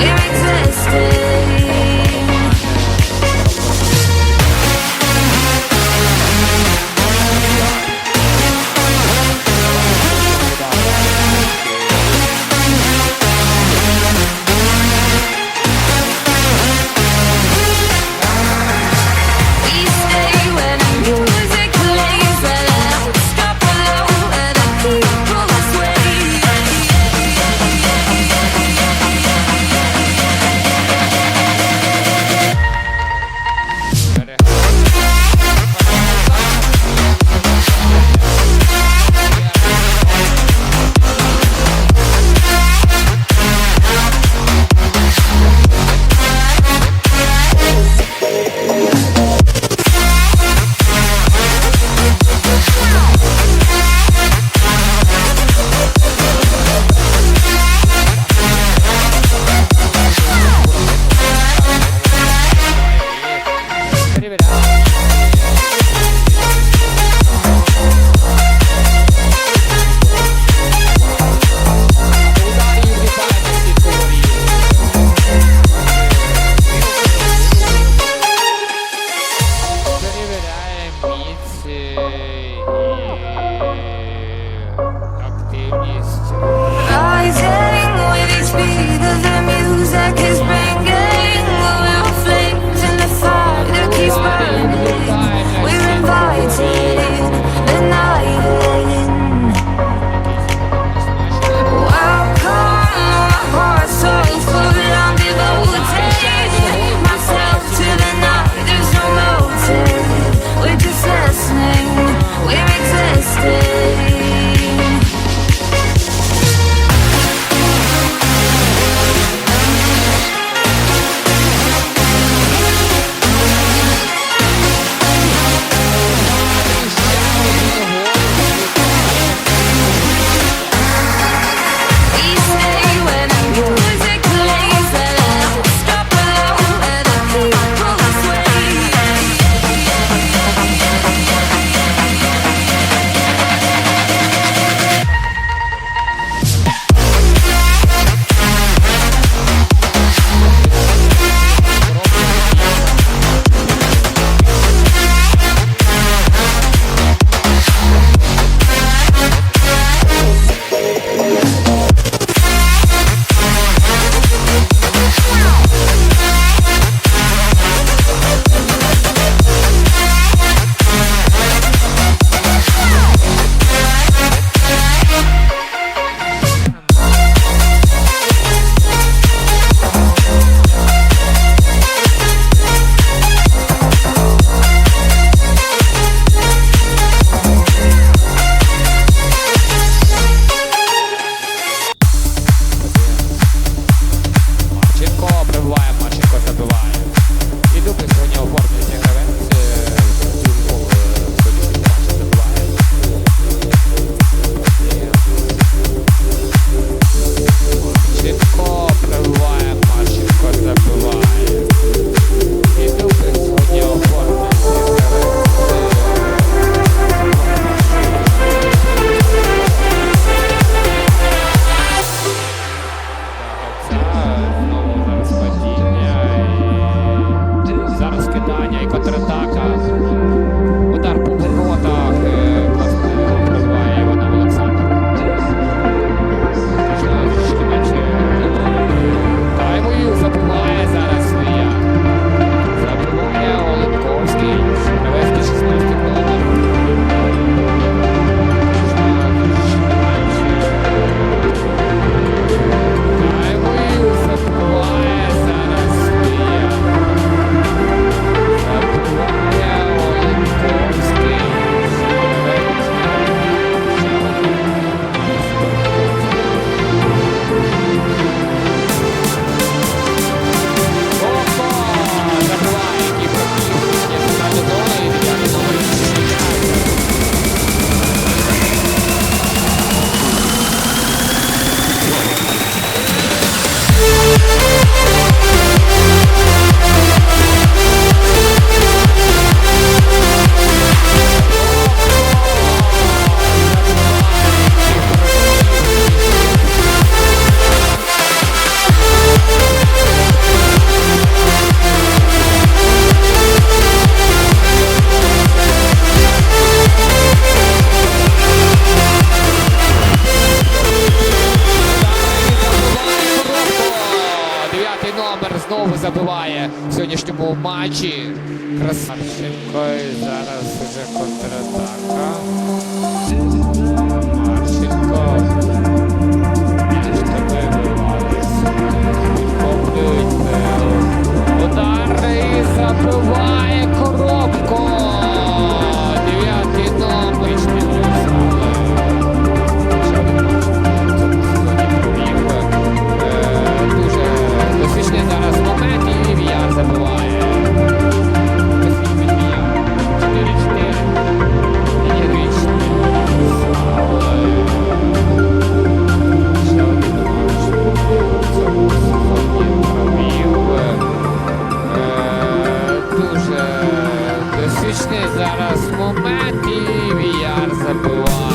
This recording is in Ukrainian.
we're existing. cause Патритака. у матчі. Красавченко зараз уже контратак. Страшний зараз момент і VR забуває.